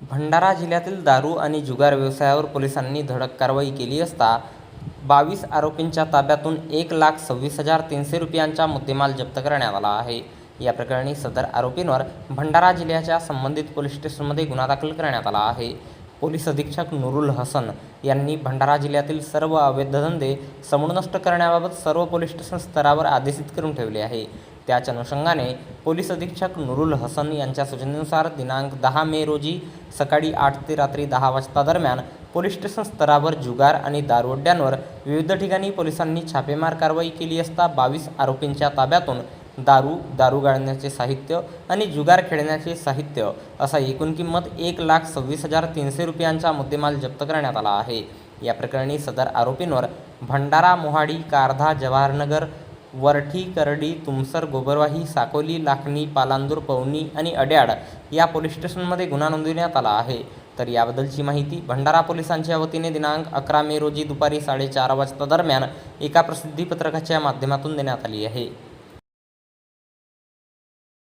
भंडारा जिल्ह्यातील दारू आणि जुगार व्यवसायावर पोलिसांनी धडक कारवाई केली असता बावीस आरोपींच्या ताब्यातून एक लाख सव्वीस हजार तीनशे रुपयांचा मुद्देमाल जप्त करण्यात आला आहे. या प्रकरणी सदर आरोपींवर भंडारा जिल्ह्याच्या संबंधित पोलीस स्टेशनमध्ये गुन्हा दाखल करण्यात आला आहे. पोलीस अधीक्षक नुरुल हसन यांनी भंडारा जिल्ह्यातील सर्व अवैध धंदे समूळ नष्ट करण्याबाबत सर्व पोलीस स्टेशन स्तरावर आदेशित करून ठेवले आहे. त्याच अनुषंगाने पोलीस अधीक्षक नुरुल हसन यांच्या सूचनेनुसार दिनांक दहा मे रोजी सकाळी आठ ते रात्री दहा वाजता दरम्यान पोलीस स्टेशन स्तरावर जुगार आणि दारुअड्ड्यांवर विविध ठिकाणी पोलिसांनी छापेमार कारवाई केली असता बावीस आरोपींच्या ताब्यातून दारू दारू गाळण्याचे साहित्य आणि जुगार खेळण्याचे साहित्य असा एकूण किंमत एक लाख सव्वीस हजार तीनशे रुपयांचा मुद्देमाल जप्त करण्यात आला आहे. या प्रकरणी सदर आरोपींवर भंडारा मोहाडी कारधा जवाहरनगर वरठी करडी तुमसर गोबरवाही साकोली लाखणी पालांदूर पवनी आणि अड्याड या पोलीस स्टेशनमध्ये गुन्हा नोंदवण्यात आला आहे. तर याबद्दलची माहिती भंडारा पोलिसांच्या वतीने दिनांक अकरा मे रोजी दुपारी साडेचार वाजता दरम्यान एका प्रसिद्धीपत्रकाच्या माध्यमातून देण्यात आली आहे.